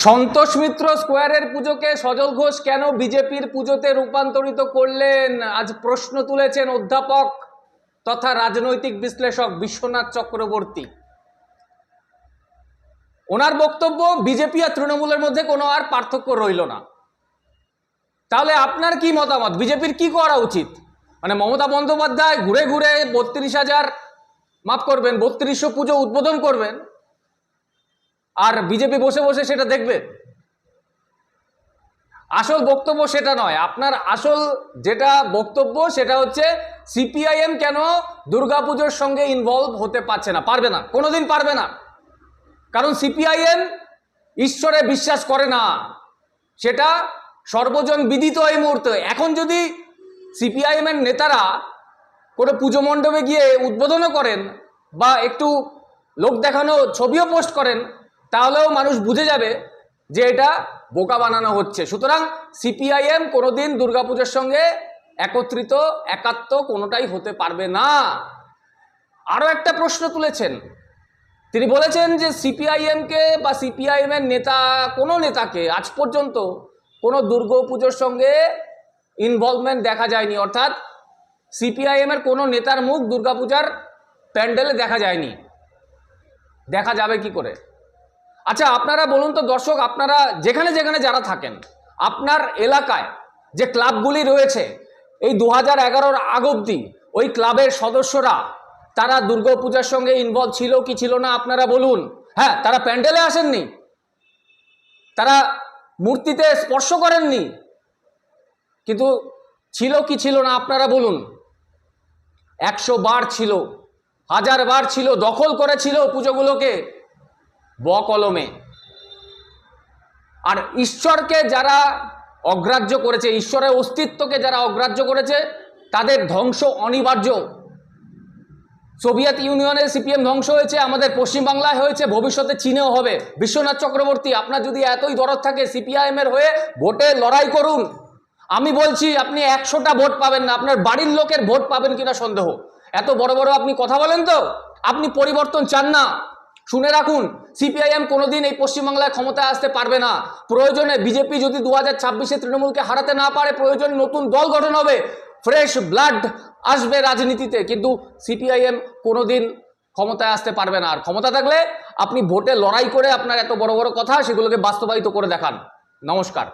সন্তোষ মিত্র স্কোয়ারের পুজোকে সজল ঘোষ কেন বিজেপির পুজোতে রূপান্তরিত করলেন? আজ প্রশ্ন তুলেছেন অধ্যাপক তথা রাজনৈতিক বিশ্লেষক বিশ্বনাথ চক্রবর্তী। ওনার বক্তব্য, বিজেপি আর তৃণমূলের মধ্যে কোনো আর পার্থক্য রইল না। তাহলে আপনার কি মতামত? বিজেপির কি করা উচিত? মানে মমতা বন্দ্যোপাধ্যায় ঘুরে ঘুরে বত্রিশ হাজার, মাফ করবেন, বত্রিশশো পুজো উদ্বোধন করবেন আর বিজেপি বসে বসে সেটা দেখবে। আসল বক্তব্য সেটা নয়। আপনার আসল যেটা বক্তব্য সেটা হচ্ছে সিপিআইএম কেন দুর্গাপুজোর সঙ্গে ইনভলভ হতে পারছে না? পারবে না। কোনোদিন পারবে না। কারণ সিপিআইএম ঈশ্বরে বিশ্বাস করে না। সেটা সর্বজন বিদিত এই মুহূর্তে। এখন যদি সিপিআইএম এর নেতারা কোনো পুজো মণ্ডপে গিয়ে উদ্বোধনও করেন বা একটু লোক দেখানো ছবিও পোস্ট করেন তাহলেও মানুষ বুঝে যাবে যে এটা বোকা বানানো হচ্ছে। সুতরাং সিপিআইএম কোনোদিন দুর্গাপুজোর সঙ্গে একত্রিত, একাত্ম কোনোটাই হতে পারবে না। আরও একটা প্রশ্ন তুলেছেন। তিনি বলেছেন যে সিপিআইএমকে বা সিপিআইএমের নেতা, কোনো নেতাকে আজ পর্যন্ত কোনো দুর্গাপুজোর সঙ্গে ইনভলভমেন্ট দেখা যায়নি। অর্থাৎ সিপিআইএমের কোনো নেতার মুখ দুর্গাপূজার প্যান্ডেলে দেখা যায়নি। দেখা যাবে কি করে? আচ্ছা আপনারা বলুন তো দর্শক, আপনারা যেখানে যেখানে যারা থাকেন, আপনার এলাকায় যে ক্লাবগুলি রয়েছে, এই দু হাজার এগারোর আগ অব্দি ওই ক্লাবের সদস্যরা, তারা দুর্গাপূজার সঙ্গে ইনভলভ ছিল কি ছিল না আপনারা বলুন? হ্যাঁ তারা প্যান্ডেলে আসেননি। তারা মূর্তিতে স্পর্শ করেননি। কিন্তু ছিল কি ছিল না আপনারা বলুন? একশো বার ছিল, হাজার বার ছিল, দখল করেছিল পুজোগুলোকে। বকলমে। আর ঈশ্বরকে যারা অগ্রাহ্য করেছে, ঈশ্বরের অস্তিত্বকে যারা অগ্রাহ্য করেছে, তাদের ধ্বংস অনিবার্য। সোভিয়েত ইউনিয়নে সিপিএম ধ্বংস হয়েছে, আমাদের পশ্চিমবাংলায় হয়েছে, ভবিষ্যতে চীনেও হবে। বিশ্বনাথ চক্রবর্তী, আপনার যদি এতই দরদ থাকে সিপিআইএম এর হয়ে, ভোটে লড়াই করুন। আমি বলছি, আপনি একশোটা ভোট পাবেন না, আপনার বাড়ির লোকের ভোট পাবেন কিনা সন্দেহ। এত বড় বড় আপনি কথা বলেন তো? আপনি পরিবর্তন চান না। শুনে রাখুন, সিপিআইএম কোনোদিন এই পশ্চিমবাংলায় ক্ষমতায় আসতে পারবে না। প্রয়োজনে বিজেপি যদি দু হাজার ছাব্বিশে তৃণমূলকে হারাতে না পারে, প্রয়োজনে নতুন দল গঠন হবে। ফ্রেশ ব্লাড আসবে রাজনীতিতে, কিন্তু সিপিআইএম কোনোদিন ক্ষমতায় আসতে পারবে না। আর ক্ষমতা থাকলে আপনি ভোটে লড়াই করে আপনার এত বড় বড় কথা, সেগুলোকে বাস্তবায়িত করে দেখান। নমস্কার।